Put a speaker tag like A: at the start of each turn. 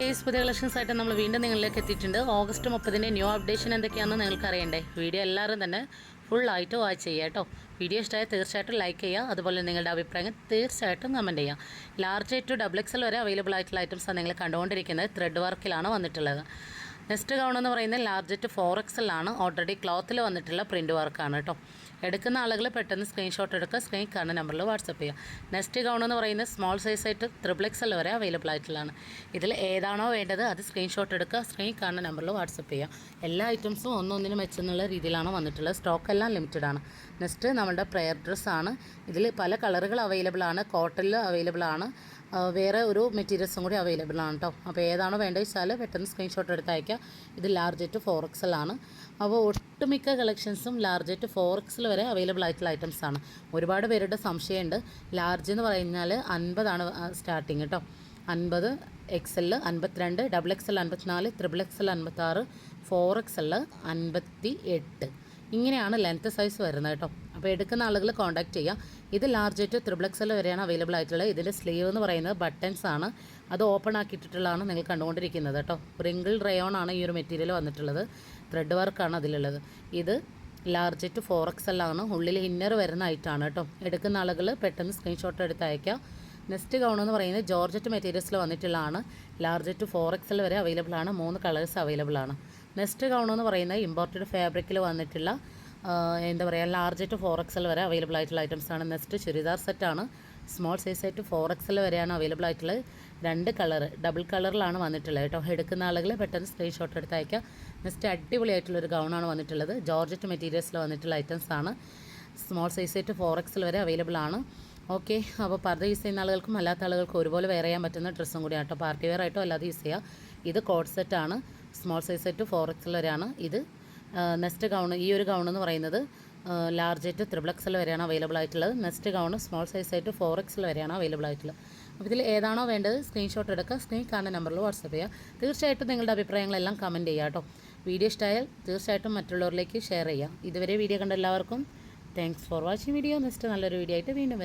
A: Case പുതിയ collections ആയിട്ട് നമ്മൾ വീണ്ടും നിങ്ങളിലേക്ക് എത്തിയിട്ടുണ്ട്. ഓഗസ്റ്റ് മുപ്പതിന്റെ ന്യൂ അപ്ഡേഷൻ എന്തൊക്കെയാണെന്ന് നിങ്ങൾക്ക് അറിയണ്ടേ? വീഡിയോ എല്ലാവരും തന്നെ ഫുൾ ആയിട്ട് വാച്ച് ചെയ്യുക കേട്ടോ. വീഡിയോ ഇഷ്ടമായ തീർച്ചയായിട്ടും ലൈക്ക് ചെയ്യുക. അതുപോലെ നിങ്ങളുടെ അഭിപ്രായം തീർച്ചയായിട്ടും കമന്റ് ചെയ്യുക. ലാർജ് ടു ഡബിൾ എക്സൽ വരെ അവൈലബിൾ ആയിട്ടുള്ള ഐറ്റംസാണ് നിങ്ങൾ കണ്ടുകൊണ്ടിരിക്കുന്നത്. ത്രെഡ് വർക്കിലാണ് വന്നിട്ടുള്ളത്. നെക്സ്റ്റ് ഗൗൺ എന്ന് പറയുന്നത് ലാർജറ്റ് ഫോർ എക്സലാണ് ഓൾറെഡി ക്ലോത്തിൽ വന്നിട്ടുള്ള പ്രിന്റ് വർക്കാണ് കേട്ടോ എടുക്കുന്ന ആളുകൾ പെട്ടെന്ന് സ്ക്രീൻഷോട്ട് എടുക്കുക സ്ക്രീൻ കാണുന്ന നമ്പറിൽ വാട്സപ്പ് ചെയ്യുക. നെക്സ്റ്റ് ഗൗൺ എന്ന് പറയുന്നത് സ്മോൾ സൈസ് ആയിട്ട് ത്രിബിൾ എക്സൽ വരെ അവൈലബിൾ ആയിട്ടുള്ളതാണ്. ഇതിൽ ഏതാണോ വേണ്ടത് അത് സ്ക്രീൻഷോട്ട് എടുക്കുക സ്ക്രീൻ കാണുന്ന നമ്പറിൽ വാട്സപ്പ് ചെയ്യുക. എല്ലാ ഐറ്റംസും ഒന്നൊന്നിനും മെച്ചെന്നുള്ള രീതിയിലാണ് വന്നിട്ടുള്ളത്. സ്റ്റോക്ക് എല്ലാം ലിമിറ്റഡ് ആണ്. നെക്സ്റ്റ് നമ്മുടെ പ്രെയർ ഡ്രസ്സാണ് ഇതിൽ പല കളറുകൾ അവൈലബിൾ ആണ്. കോട്ടണിൽ അവൈലബിൾ ആണ്. വേറെ ഒരു മെറ്റീരിയൽസും കൂടി അവൈലബിൾ ആണ് കേട്ടോ അപ്പോൾ ഏതാണോ വേണ്ടത് വെച്ചാൽ പെട്ടെന്ന് സ്ക്രീൻഷോട്ട് എടുത്ത് അയക്കുക ഇത് ലാർജ് ടു ഫോർ എക്സൽ ആണ് അപ്പോൾ ഒട്ടുമിക്ക കളക്ഷൻസും ലാർജ് ടു ഫോർ എക്സൽ വരെ അവൈലബിൾ ആയിട്ടുള്ള ഐറ്റംസ് ആണ്. ഒരുപാട് പേരുടെ സംശയമുണ്ട്. ലാർജ് എന്ന് പറഞ്ഞാൽ അൻപതാണ് സ്റ്റാർട്ടിങ് കേട്ടോ അൻപത് എക്സൽ അൻപത്തിരണ്ട് ഡബിൾ എക്സൽ അൻപത്തിനാല് ത്രിബിൾ എക്സൽ അൻപത്താറ് ഫോർ എക്സൽ അൻപത്തി എട്ട് ഇങ്ങനെയാണ് ലെങ്ത്ത് സൈസ് വരുന്നത് കേട്ടോ. അപ്പോൾ എടുക്കുന്ന ആളുകൾ കോൺടാക്ട് ചെയ്യുക ഇത് ലാർജ് ടു ത്രിബിൾ വരെയാണ് അവൈലബിൾ ആയിട്ടുള്ളത്. ഇതിന്റെ സ്ലീവ് എന്ന് പറയുന്നത് ബട്ടൺസ് ആണ്. അത് ഓപ്പൺ ആക്കിയിട്ടുള്ളതാണ് നിങ്ങൾ കണ്ടുകൊണ്ടിരിക്കുന്നത് കേട്ടോ. റിങ്കിൾ റയോൺ ആണ് ഈ ഒരു മെറ്റീരിയൽ വന്നിട്ടുള്ളത്. ത്രെഡ് വർക്കാണ് അതിലുള്ളത്. ഇത് ലാർജ് ടു ഫോർ എക്സൽ ആണ്. ഉള്ളിൽ ഇന്നർ വരുന്ന ഐറ്റാണ് കേട്ടോ. എടുക്കുന്ന ആളുകൾ പെട്ടെന്ന് സ്ക്രീൻഷോട്ട് എടുത്ത് അയക്കാം. നെക്സ്റ്റ് ഗൗൺ എന്ന് പറയുന്നത് ജോർജറ്റ് മെറ്റീരിയൽസിൽ വന്നിട്ടുള്ളതാണ്. ലാർജ് ടു ഫോർ വരെ അവൈലബിൾ ആണ്. മൂന്ന് കളേഴ്സ് അവൈലബിൾ ആണ്. നെക്സ്റ്റ് ഗൗൺ എന്ന് പറയുന്നത് ഇമ്പോർട്ടഡ് ഫാബ്രിക്കിൽ വന്നിട്ടുള്ള എന്താ പറയുക ലാർജ് ടു ഫോർ എക്സൽ വരെ അവൈലബിൾ ആയിട്ടുള്ള ഐറ്റംസ് ആണ്. നെക്സ്റ്റ് ചുരിദാർ സെറ്റാണ് സ്മോൾ സൈസ് ആയിട്ട് ഫോർ എക്സൽ വരെയാണ് അവൈലബിൾ ആയിട്ടുള്ളത്. രണ്ട് കളർ ഡബിൾ കളറിലാണ് വന്നിട്ടുള്ളത് കേട്ടോ. എടുക്കുന്ന ആളുകൾ പെട്ടെന്ന് സ്ക്രീൻഷോട്ട് എടുത്ത് അയക്കുക നെക്സ്റ്റ് അടിപൊളിയായിട്ടുള്ളൊരു ഗൗണാണ് വന്നിട്ടുള്ളത്. ജോർജറ്റ് മെറ്റീരിയൽസിൽ വന്നിട്ടുള്ള ഐറ്റംസ് ആണ്. സ്മോൾ സൈസ് ആയിട്ട് ഫോർ എക്സൽ വരെ അവൈലബിൾ ആണ്. ഓക്കെ അപ്പോൾ പർദ്ദ യൂസ് ചെയ്യുന്ന ആളുകൾക്കും അല്ലാത്ത ആളുകൾക്കും ഒരുപോലെ വെയർ ചെയ്യാൻ പറ്റുന്ന ഡ്രസ്സും കൂടിയാണ് കേട്ടോ. പാർട്ടി വെയർ ആയിട്ടോ അല്ലാതെ യൂസ് ചെയ്യുക ഇത് കോഡ് സെറ്റാണ് small size set four XL വരെയാണ് ഇത് നെക്സ്റ്റ് ഗൗൺ ഈ ഒരു ഗൗൺ എന്ന് പറയുന്നത് ലാർജ് ആയിട്ട് ത്രിബിൾ എക്സൽ വരെയാണ് അവൈലബിൾ ആയിട്ടുള്ളത്. നെക്സ്റ്റ് ഗൗൺ സ്മോൾ സൈസ് ആയിട്ട് ഫോർ എക്സൽ വരെയാണ് അവൈലബിൾ ആയിട്ടുള്ളത്. അപ്പോൾ ഇതിൽ ഏതാണോ വേണ്ടത് സ്ക്രീൻഷോട്ട് എടുക്കുക. സ്ക്രീൻ കാണുന്ന നമ്പറിൽ വാട്സപ്പ് ചെയ്യുക. തീർച്ചയായിട്ടും നിങ്ങളുടെ അഭിപ്രായങ്ങളെല്ലാം കമന്റ് ചെയ്യുക കേട്ടോ. വീഡിയോ ഇഷ്ടമായാൽ തീർച്ചയായിട്ടും മറ്റുള്ളവരിലേക്ക് ഷെയർ ചെയ്യാം ഇതുവരെ വീഡിയോ കണ്ട എല്ലാവർക്കും thanks for watching video next നല്ലൊരു വീഡിയോ ആയിട്ട് വീണ്ടും